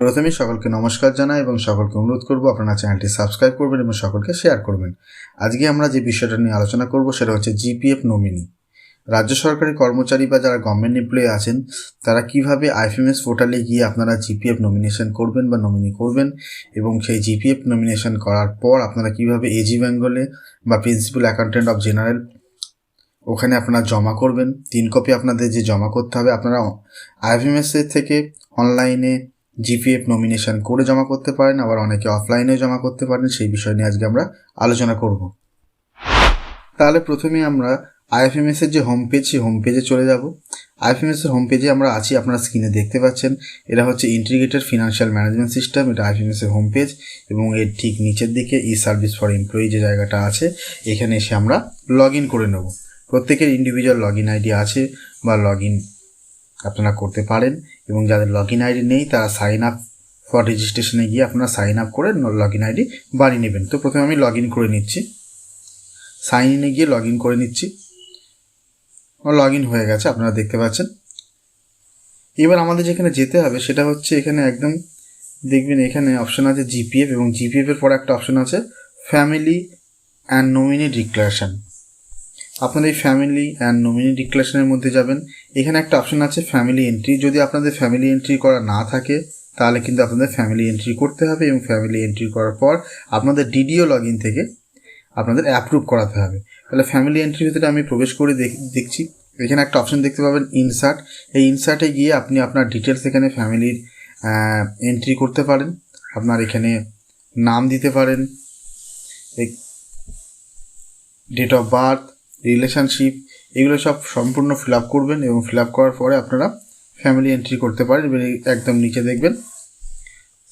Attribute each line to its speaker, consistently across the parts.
Speaker 1: প্রথমেই সকলকে নমস্কার জানাই এবং সকলকে অনুরোধ করব আপনারা চ্যানেলটি সাবস্ক্রাইব করবেন এবং সকলকে শেয়ার করবেন। আজকে আমরা যে বিষয়টা নিয়ে আলোচনা করব সেটা হচ্ছে জিপিএফ নমিনি। রাজ্য সরকারি কর্মচারী বা যারা গভর্নমেন্ট এমপ্লয়ি আছেন, তারা কীভাবে আইফএমএস পোর্টালে গিয়ে আপনারা জিপিএফ নমিনেশন করবেন বা নমিনি করবেন এবং সেই জিপিএফ নমিনেশন করার পর আপনারা কীভাবে এজি বেঙ্গলে বা প্রিন্সিপাল অ্যাকাউন্টেন্ট অফ জেনারেল ওখানে আপনারা জমা করবেন, তিন কপি আপনাদের যে জমা করতে হবে, আপনারা আইএফএমএস এর থেকে অনলাইনে জিপিএফ নমিনেশন করে জমা করতে পারেন, আবার অনেকে অফলাইনেও জমা করতে পারেন, সেই বিষয় নিয়ে আজকে আমরা আলোচনা করব। তাহলে প্রথমে আমরা আইএফএমএস এর যে হোম পেজ সেই হোম পেজে চলে যাব। আইএফএমএস এর হোম পেজে আমরা আছি, আপনারা স্ক্রিনে দেখতে পাচ্ছেন। এটা হচ্ছে ইন্টিগ্রেটেড ফিনান্সিয়াল ম্যানেজমেন্ট সিস্টেম এটা আইএফএমএস এর হোম পেজ এবং এর ঠিক নিচের দিকে ই সার্ভিস ফর এমপ্লয়ি যে জায়গাটা আছে, এখানে এসে আমরা লগ ইন করে নেব। প্রত্যেকের ইন্ডিভিজুয়াল লগ ইন আইডি আছে বা লগ ইন আপনারা করতে পারেন এবং যাদের লগ ইন আইডি নেই, তারা সাইন আপ ফর রেজিস্ট্রেশনে গিয়ে আপনারা সাইন আপ করে লগ ইন আইডি বানিয়ে নেবেন। তো প্রথমে আমি লগ ইন করে নিচ্ছি। সাইন ইনে গিয়ে লগ ইন করে নিচ্ছি। লগ ইন হয়ে গেছে, আপনারা দেখতে পাচ্ছেন। এবার আমাদের যেখানে যেতে হবে, সেটা হচ্ছে এখানে একদম দেখবেন এখানে অপশন আছে জিপিএফ এবং জিপিএফ এর পরে একটা অপশন আছে ফ্যামিলি অ্যান্ড নমিনি ডিক্লারেশন আপনারা এই ফ্যামিলি অ্যান্ড নমিনি ডিক্লারেশনের মধ্যে যাবেন। এখানে একটা অপশন আছে ফ্যামিলি এন্ট্রি যদি আপনাদের ফ্যামিলি এন্ট্রি করা না থাকে, তাহলে কিন্তু আপনাদের ফ্যামিলি এন্ট্রি করতে হবে এবং ফ্যামিলি এন্ট্রি করার পর আপনাদের ডিডিও লগ ইন থেকে আপনাদের অ্যাপ্রুভ করাতে হবে। তাহলে ফ্যামিলি এন্ট্রির ভিতরে আমি প্রবেশ করে দেখছি। এখানে একটা অপশন দেখতে পাবেন ইনসার্ট এই ইনসার্টে গিয়ে আপনি আপনার ডিটেলস এখানে ফ্যামিলির এন্ট্রি করতে পারেন। আপনার এখানে নাম দিতে পারেন। ডেট অফ বার্থ রিলেশনশিপ এগুলো সব সম্পূর্ণ ফিল আপ করবেন এবং ফিল আপ করার পরে আপনারা ফ্যামিলি এন্ট্রি করতে পারেন একদম নিচে দেখবেন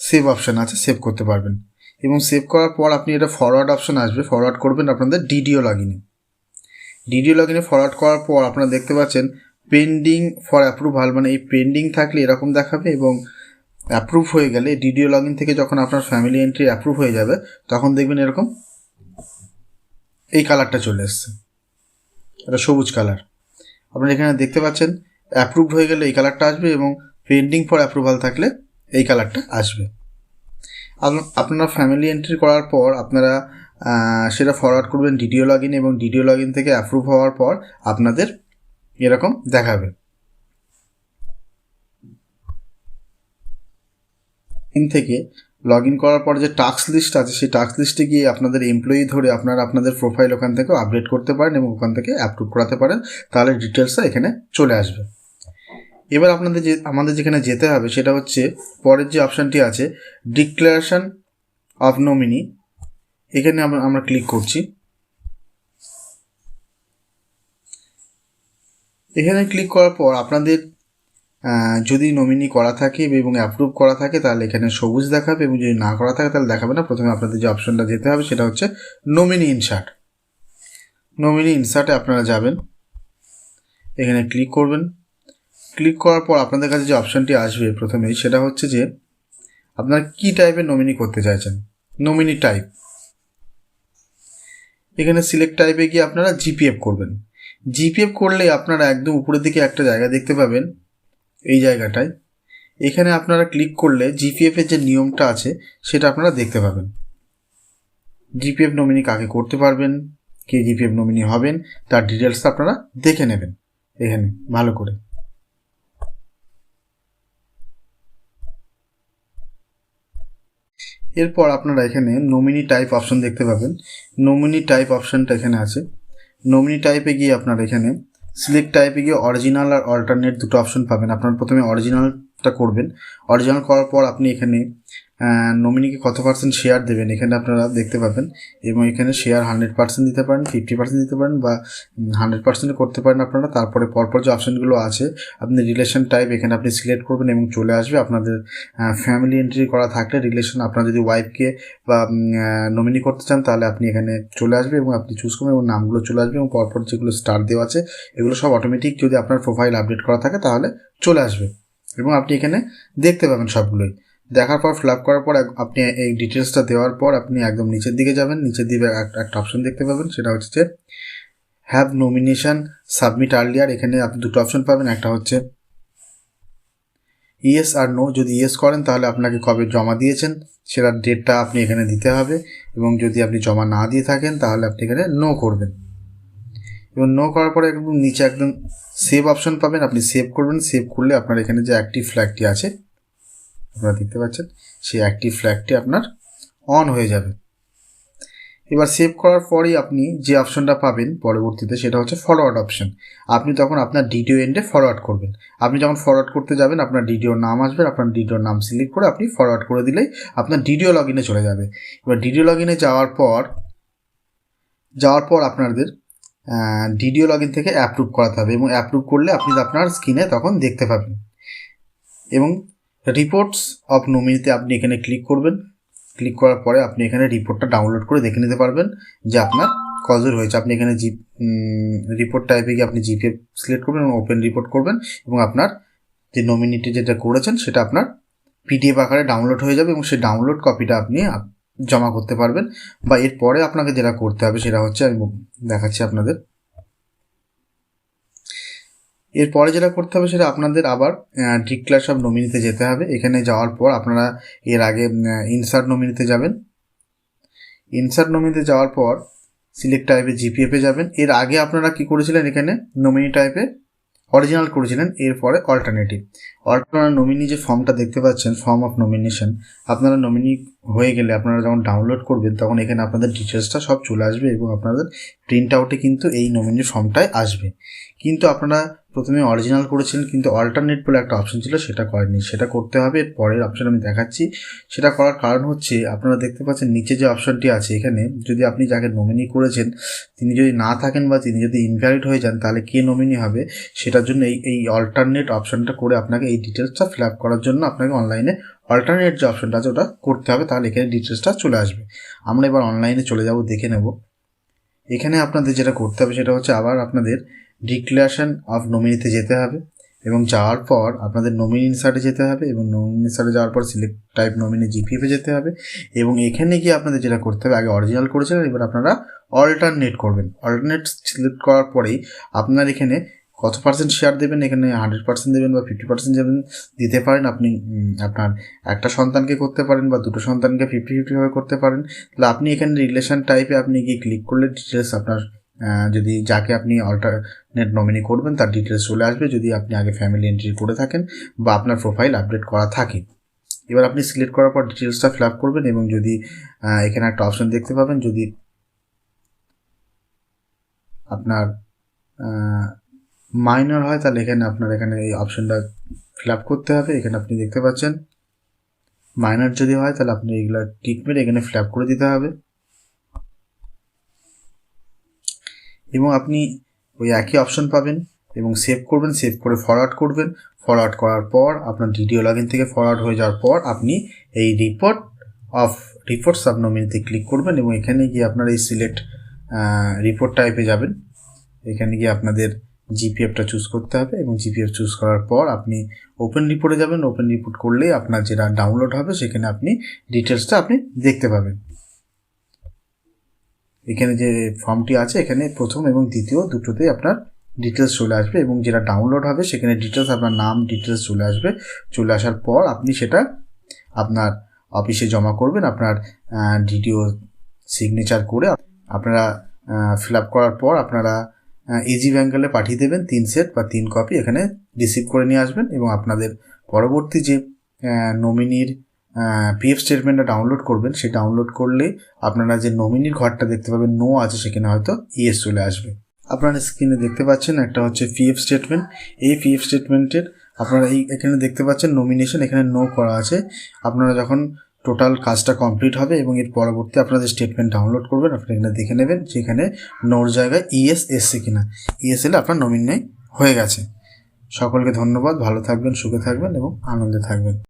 Speaker 1: সেভ অপশান আছে সেভ করতে পারবেন। এবং সেভ করার পর আপনি এটা ফরওয়ার্ড অপশান আসবে ফরওয়ার্ড করবেন আপনাদের ডিডিও লগ ইনে ডিডিও লগ ইনে ফরওয়ার্ড করার পর আপনারা দেখতে পাচ্ছেন পেন্ডিং ফর অ্যাপ্রুভাল মানে এই পেন্ডিং থাকলে এরকম দেখাবে এবং অ্যাপ্রুভ হয়ে গেলে ডিডিও লগ থেকে যখন আপনার ফ্যামিলি এন্ট্রি অ্যাপ্রুভ হয়ে যাবে, তখন দেখবেন এরকম এই কালারটা চলে এসছে। এটা সবুজ কালার আপনারা এখানে দেখতে পাচ্ছেন অ্যাপ্রুভড হয়ে গেলে এই কালারটা আসবে এবং পেন্ডিং ফর অ্যাপ্রুভাল থাকলে এই কালারটা আসবে। আপনারা ফ্যামিলি এন্ট্রি করার পর আপনারা সেটা ফরওয়ার্ড করবেন ডিডিও লগ এবং ডিডিও লগ থেকে অ্যাপ্রুভ হওয়ার পর আপনাদের এরকম দেখাবে। থেকে লগ ইন করার পর যে টাস্ক লিস্ট আছে, সেই টাস্ক লিস্টে গিয়ে আপনাদের এমপ্লয়ি ধরে আপনারা আপনাদের প্রোফাইল ওখান থেকে আপডেট করতে পারেন এবং ওখান থেকে অ্যাপ্রুভ করাতে পারেন। তাহলে ডিটেলসটা এখানে চলে আসবে। এবার আপনাদের যে, আমাদের যেখানে যেতে হবে, সেটা হচ্ছে পরের যে অপশানটি আছে ডিক্লারেশন অফ নমিনি এখানে আমরা ক্লিক করছি। এখানে ক্লিক করার পর আপনাদের যদি নমিনি করা থাকে এবং অ্যাপ্রুভ করা থাকে, তাহলে এখানে সবুজ দেখাবে এবং যদি না করা থাকে, তাহলে দেখাবে না। প্রথমে আপনাদের যে অপশনটা যেতে হবে, সেটা হচ্ছে নমিনি ইনসার্ট নমিনি ইনসার্টে আপনারা যাবেন। এখানে ক্লিক করবেন। ক্লিক করার পর আপনাদের কাছে যে অপশানটি আসবে প্রথমেই সেটা হচ্ছে যে আপনারা কী টাইপের নমিনি করতে চাইছেন? নমিনি টাইপ এখানে সিলেক্ট টাইপে গিয়ে আপনারা জিপিএফ করবেন। জিপিএফ করলে আপনারা একদম উপরের দিকে একটা জায়গা দেখতে পাবেন। এই জায়গাটায়। এখানে আপনারা ক্লিক করলে জিপিএফ এর যে নিয়মটা আছে, সেটা আপনারা দেখতে পাবেন। জিপিএফ নমিনি কাকে করতে পারবেন, কে জিপিএফ নমিনি হবেন, তার ডিটেলসটা আপনারা দেখে নেবেন। এখানে, ভালো করে। এরপর আপনারা এখানে নমিনি টাইপ অপশন দেখতে পাবেন। নমিনি টাইপ অপশনটা এখানে আছে। নমিনি টাইপে গিয়ে আপনারা এখানে সিলেক্ট টাইপে গিয়ে অরিজিনাল আর অল্টারনেট দুটো অপশন পাবেন। আপনার প্রথমে অরিজিনালটা করবেন। অরিজিনাল করার পর আপনি এখানে নমিনিকে কত পার্সেন্ট শেয়ার দেবেন? এখানে আপনারা দেখতে পাবেন। এবং এখানে শেয়ার হান্ড্রেড পার্সেন্ট দিতে পারেন ফিফটি পার্সেন্ট দিতে পারেন বা হান্ড্রেড পার্সেন্ট করতে পারেন আপনারা। তারপরে পরপর যে অপশানগুলো আছে, আপনি রিলেশন টাইপ এখানে আপনি সিলেক্ট করবেন এবং চলে আসবে। আপনাদের ফ্যামিলি এন্ট্রি করা থাকলে রিলেশন আপনার যদি ওয়াইফকে বা নমিনি করতে চান, তাহলে আপনি এখানে চলে আসবে এবং আপনি চুজ করবেন এবং নামগুলো চলে আসবে এবং পরপর যেগুলো স্টার দেওয়া আছে, এগুলো সব অটোমেটিক যদি আপনার প্রোফাইল আপডেট করা থাকে, তাহলে চলে আসবে। এবং আপনি এখানে দেখতে পাবেন সবগুলোই। দেখার পর ফিল করার পর আপনি এই ডিটেলসটা দেওয়ার পর আপনি একদম নিচের দিকে যাবেন। নিচের দিকে একটা অপশন দেখতে পাবেন। সেটা হচ্ছে যে হ্যাভ নমিনেশন সাবমিট আর্লিয়ার এখানে আপনি দুটো অপশন পাবেন। একটা হচ্ছে ইয়েস আর নো যদি ইয়েস করেন, তাহলে আপনাকে কবে জমা দিয়েছেন, সেটার ডেটটা আপনি এখানে দিতে হবে। এবং যদি আপনি জমা না দিয়ে থাকেন, তাহলে আপনি এখানে নো করবেন। এবং নো করার পরে একদম নিচে একদম সেভ অপশন পাবেন। আপনি সেভ করবেন। সেভ করলে আপনার এখানে যে অ্যাক্টিভ ফ্ল্যাগটি আছে আপনারা দেখতে পাচ্ছেন, সেই অ্যাক্টিভ ফ্ল্যাগটি আপনার অন হয়ে যাবে। এবার সেভ করার পরেই আপনি যে অপশনটা পাবেন পরবর্তীতে, সেটা হচ্ছে ফরওয়ার্ড অপশন আপনি তখন আপনার ডিডিও এন্ডে ফরওয়ার্ড করবেন। আপনি যখন ফরওয়ার্ড করতে যাবেন, আপনার ডিডিওর নাম আসবে, আপনার ডিডিওর নাম সিলেক্ট করে আপনি ফরওয়ার্ড করে দিলেই আপনার ডিডিও লগ ইনে চলে যাবে। এবার ডিডিও লগ ইনে যাওয়ার পর যাওয়ার পর আপনাদের ডিডিও লগ ইন থেকে অ্যাপ্রুভ করাতে হবে এবং অ্যাপ্রুভ করলে আপনি আপনার স্ক্রিনে তখন দেখতে পাবেন। এবং রিপোর্টস অফ নমিনিতে আপনি এখানে ক্লিক করবেন। ক্লিক করার পরে আপনি এখানে রিপোর্টটা ডাউনলোড করে দেখে নিতে পারবেন যে আপনার কজর হয়েছে। আপনি এখানে জি রিপোর্ট টাইপে গিয়ে আপনি জিপে সিলেক্ট করবেন এবং ওপেন রিপোর্ট করবেন এবং আপনার যে নমিনিটি যেটা করেছেন সেটা আপনার পিডিএফ আকারে ডাউনলোড হয়ে যাবে এবং সেই ডাউনলোড কপিটা আপনি জমা করতে পারবেন। বা এরপরে আপনাকে যেটা করতে হবে সেটা হচ্ছে আমি দেখাচ্ছি আপনাদের। এরপরে যেটা করতে হবে সেটা আপনাদের আবার ডিক্লার অফ নমিনিতে যেতে হবে। এখানে যাওয়ার পর আপনারা এর আগে ইনসার্ট নমিনিতে যাবেন। ইনসার্ট নমিনিতে যাওয়ার পর সিলেক্ট টাইপে জিপিএফে যাবেন। এর আগে আপনারা কি করেছিলেন এখানে? নমিনি টাইপে অরিজিনাল করেছিলেন, এরপরে অল্টারনেটিভ অল্টারনেট নমিনি যে ফর্মটা দেখতে পাচ্ছেন ফর্ম অফ নমিনেশন আপনারা নমিনি হয়ে গেলে আপনারা যখন ডাউনলোড করবেন, তখন এখানে আপনাদের ডিটেলসটা সব চলে আসবে এবং আপনাদের প্রিন্ট আউটে কিন্তু এই নমিনি ফর্মটাই আসবে। কিন্তু আপনারা প্রথমে অরিজিনাল করেছিলেন কিন্তু অল্টারনেট বলে একটা অপশন ছিল, সেটা করেনি সেটা করতে হবে পরের অপশন আমি দেখাচ্ছি। সেটা করার কারণ হচ্ছে, আপনারা দেখতে পাচ্ছেন নিচে যে অপশনটি আছে, এখানে যদি আপনি যাকে নমিনি করেছেন, তিনি যদি না থাকেন বা তিনি যদি ইনভ্যালিড হয়ে যান, তাহলে কে নমিনি হবে? সেটার জন্য এই এই অল্টারনেট অপশনটা করে আপনাকে এই ডিটেলসটা ফিল আপ করার জন্য আপনাকে অনলাইনে অল্টারনেট যে অপশনটা আছে, ওটা করতে হবে, তাহলে এখানে ডিটেলসটা চলে আসবে। আমরা এবার অনলাইনে চলে যাব, দেখে নেব। এখানে আপনাদের যেটা করতে হবে, সেটা হচ্ছে আবার আপনাদের ডিক্লারেশন অফ নমিনিতে যেতে হবে এবং যাওয়ার পর আপনাদের নমিনি ইনসার্টে যেতে হবে এবং নমিনি ইনসার্টে যাওয়ার পর সিলেক্ট টাইপ নমিনি জিপিএফে যেতে হবে এবং এখানে গিয়ে আপনাদের যেটা করতে হবে, আগে অরিজিনাল করেছিলেন, এবার আপনারা অল্টারনেট করবেন। অল্টারনেট সিলেক্ট করার পরেই আপনার এখানে কত পার্সেন্ট শেয়ার দেবেন? এখানে হান্ড্রেড পার্সেন্ট দেবেন বা ফিফটি পার্সেন্ট দেবেন দিতে পারেন, আপনি আপনার একটা সন্তানকে করতে পারেন বা দুটো সন্তানকে ফিফটি ফিফটিভাবে করতে পারেন। তাহলে আপনি এখানে রিলেশন টাইপে আপনি গিয়ে ক্লিক করলে ডিটেলস আপনার যদি যাকে আপনি অল্টারনেট নমিনি করবেন, তার ডিটেলস চলে আসবে যদি আপনি আগে ফ্যামিলি এন্ট্রি করে থাকেন বা আপনার প্রোফাইল আপডেট করা থাকে। এবার আপনি সিলেক্ট করার পর ডিটেলসটা ফিল আপ করবেন এবং যদি এখানে একটা অপশন দেখতে পাবেন যদি আপনার মাইনর হয়, তাহলে এখানে আপনার এখানে এই অপশনটা ফিল করতে হবে। এখানে আপনি দেখতে পাচ্ছেন মাইনর যদি হয়, তাহলে আপনি এগুলো টিক মেরে এখানে ফিল করে দিতে হবে। এবং আপনি ওই একই অপশন পাবেন এবং সেভ করবেন সেভ করে ফরওয়ার্ড করবেন। ফরওয়ার্ড করার পর, আপনার ডিডিও লগ থেকে ফরওয়ার্ড হয়ে যাওয়ার পর, আপনি এই রিপোর্ট অফ রিপোর্ট সাবনমিনিতে ক্লিক করবেন এবং এখানে গিয়ে আপনার এই সিলেক্ট রিপোর্ট টাইপে যাবেন। এখানে গিয়ে আপনাদের জিপিএফটা চুজ করতে হবে এবং জিপিএফ চুজ করার পর আপনি ওপেন রিপোর্টে যাবেন। ওপেন রিপোর্ট করলেই আপনার যেটা ডাউনলোড হবে সেখানে আপনি ডিটেলসটা আপনি দেখতে পাবেন। এখানে যে ফর্মটি আছে, এখানে প্রথম এবং দ্বিতীয় দুটোতেই আপনার ডিটেলস চলে আসবে এবং যেটা ডাউনলোড হবে সেখানে ডিটেলস আপনার নাম ডিটেলস চলে আসবে। চলে আসার পর আপনি সেটা আপনার অফিসে জমা করবেন, আপনার ডিডিও সিগনেচার করে আপনারা ফিল আপ করার পর আপনারা ইজি ব্যাঙ্গলে পাঠিয়ে দেবেন তিন সেট বা তিন কপি এখানে রিসিভ করে নিয়ে আসবেন এবং আপনাদের পরবর্তী যে নমিনির পিএফ স্টেটমেন্টটা ডাউনলোড করবেন সেই ডাউনলোড করলে আপনারা যে নমিনির ঘরটা দেখতে পাবেন নো আছে সেখানে হয়তো ইএস চলে আসবে। আপনারা স্ক্রিনে দেখতে পাচ্ছেন একটা হচ্ছে পিএফ স্টেটমেন্ট এই পিএফ স্টেটমেন্টের আপনারা এই এখানে দেখতে পাচ্ছেন নমিনেশন এখানে নো করা আছে। আপনারা যখন টোটাল কাজটা কমপ্লিট হবে এবং এর পরবর্তী আপনাদের স্টেটমেন্ট ডাউনলোড করবেন আপনি এখানে দেখে নেবেন যেখানে নোর জায়গায় ইএস এসছে কিনা। ইএস এলে আপনার নমিনাই হয়ে গেছে। সকলকে ধন্যবাদ, ভালো থাকবেন, সুখে থাকবেন এবং আনন্দে থাকবেন।